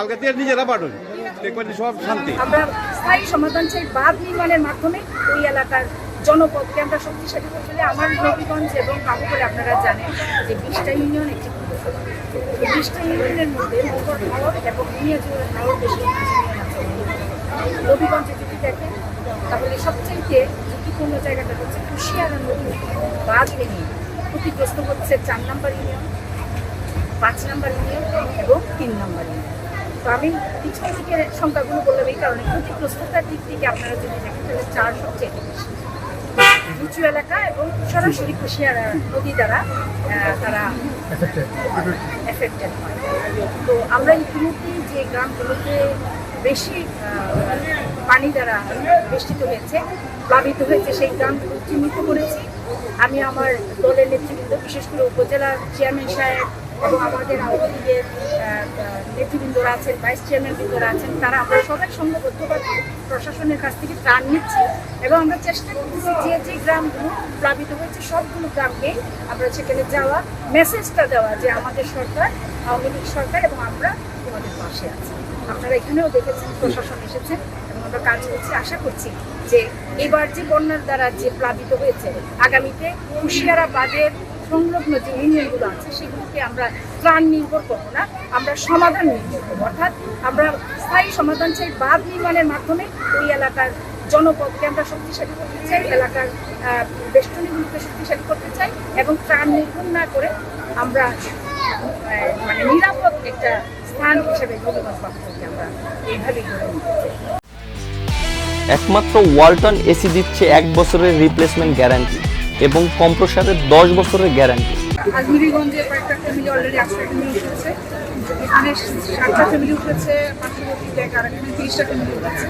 কালকে নিজেরা পাঠন দেখবেন সব শান্তি। আমরা স্থায়ী সমাধান চাই বাঁধ নির্মাণের মাধ্যমে ওই এলাকার জনপদকে আমরা শক্তিশালী করতে আমার নবীগঞ্জ এবং বাবুপুরে আপনারা জানেন যে বিশটা ইউনিয়ন একটি বিশটা ইউনিয়নের মধ্যে মোটর হাওর এবং মিয়াজুর হাওর বেশি নবীগঞ্জে যদি দেখেন, তাহলে সবচেয়ে ঝুঁকিপূর্ণ জায়গাটা হচ্ছে কুশিয়ারা নদী বাঁধ ভেঙে ক্ষতিগ্রস্ত হচ্ছে চার নম্বর ইউনিয়ন, পাঁচ নম্বর ইউনিয়ন এবং তিন নম্বর ইউনিয়ন। তো আমি পিছন থেকে সংখ্যাগুলো বললাম এই কারণে। ক্ষতিগ্রস্ততার দিক থেকে আপনারা যদি দেখেন তাহলে চার সবচেয়ে উঁচু এলাকা এবং সরাসরি কুশিয়ারা নদী দ্বারা তারা এফেক্টেড হয়। তো আমরা ইতিমধ্যেই যে গ্রামগুলোতে বেশি পানি দ্বারা বেষ্টিত হয়েছে প্লাবিত হয়েছে সেই গ্রামগুলো চিহ্নিত করেছি। আমি আমার দলের নেতৃবৃন্দ বিশেষ করে উপজেলার চেয়ারম্যান সাহেব এবং আমাদের আওয়ামী লীগের নেতৃবৃন্দরা আছেন ভাইস চেয়ারম্যান বৃন্দরা আছেন, তারা আমরা সবাই সংঘবদ্ধভাবে প্রশাসনের কাছ থেকে ত্রাণ নিচ্ছি এবং আমরা চেষ্টা করতেছি যে যে গ্রামগুলো প্লাবিত হয়েছে, সবগুলো গ্রামকে আমরা সেখানে যাওয়া মেসেজটা দেওয়া যে আমাদের সরকার, আওয়ামী লীগ সরকার এবং আমরা তোমাদের পাশে আছি। আপনারা এখানেও দেখেছেন, প্রশাসন এসেছেন এবং আমরা কাজ করছি। আশা করছি যে এবার যে বন্যার দ্বারা যে প্লাবিত হয়েছে, আগামীতে হুশিয়ারা বাদের সংলগ্ন যে ইউনিয়নগুলো আছে, সেগুলোকে আমরা ত্রাণ নির্ভর করব না, আমরা সমাধান নির্ভর করব। অর্থাৎ আমরা স্থায়ী সমাধান চাই, বাঁধ নির্মাণের মাধ্যমে ওই এলাকার জনপদকে আমরা শক্তিশালী করতে চাই, এলাকার বেষ্টনীগুলোকে শক্তিশালী করতে চাই এবং ত্রাণ নির্ভর না করে আমরা মানে নিরাপদ একটা স্থান হিসেবে নবীগঞ্জ বাপুকে আমরা এইভাবেই গড়ে নিতে একমাত্র ওয়ালটন এসি দিচ্ছে এক বছরের রিপ্লেসমেন্ট গ্যারান্টি এবং কম্প্রসারের দশ বছরের গ্যারান্টি। আজমিরিগঞ্জে কয়েকটা ফ্যামিলি অলরেডি আটটা ফ্যামিলি উঠেছে। এখানে সাতটা ফ্যামিলি উঠেছে পার্শ্ববর্তী জায়গা আর এখানে তিরিশটা ফ্যামিলি উঠেছে।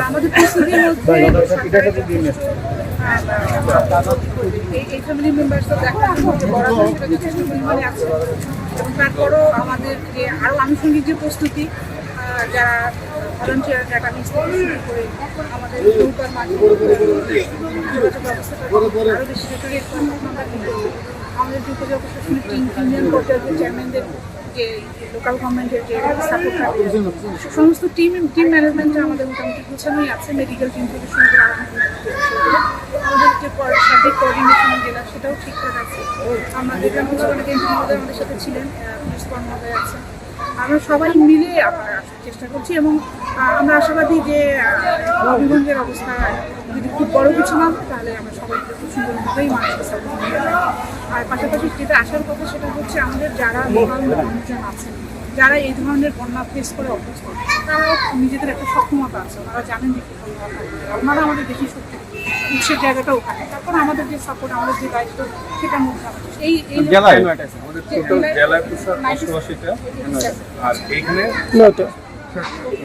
আমাদের প্রস্তুতির মধ্যে আহ, এই- এই ফ্যামিলি মেম্বার্স তো দেখা যে বরাদ্দ সেটা যথেষ্ট পরিমাণে আছে। এবং তারপরও আমাদের যে আরও আনুষঙ্গিক যে প্রস্তুতি যারা আমাদের চেয়ারম্যানদের লোকাল গভর্নমেন্টের সমস্ত টিম টিম ম্যানেজমেন্টে আমাদের মোটামুটি গোছানোই আছে মেডিকেল টিম থেকে শুরু করে আমাদের যে সার্বিক কোঅর্ডিনেশন জেলা সেটাও ঠিকঠাক আছে। আমাদের আমাদের সাথে ছিলেন পুলিশ কর্মকর্তা আছেন। আমরা সবাই মিলে আসার চেষ্টা করছি এবং আমরা আশাবাদী যে হবিগঞ্জের অবস্থা যদি খুব বড় কিছু না হয় তাহলে আমরা সবাই খুব সুন্দরভাবেই মানুষকে সাপোর্ট আর পাশাপাশি যেটা আসার কথা সেটা হচ্ছে আমাদের যারা মানুষজন আছেন যারা এই ধরনের বন্যা ফেস করে অভ্যস্ত তারাও নিজেদের একটা সক্ষমতা আছে। ওনারা জানেন যে কী। ওনারা আমাদের বেশি সত্যি উৎসের জায়গাটা ওখানে। তারপর আমাদের যে সাপোর্ট আমাদের যে দায়িত্ব সেটা মধ্যে এই এই জেলায় আমাদের টোটাল জেলায় প্রসার আর এইখানে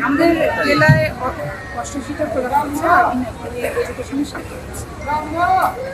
আমাদের জেলায় অষ্টশীটা প্রোগ্রাম হচ্ছে আর এডুকেশনের সাথে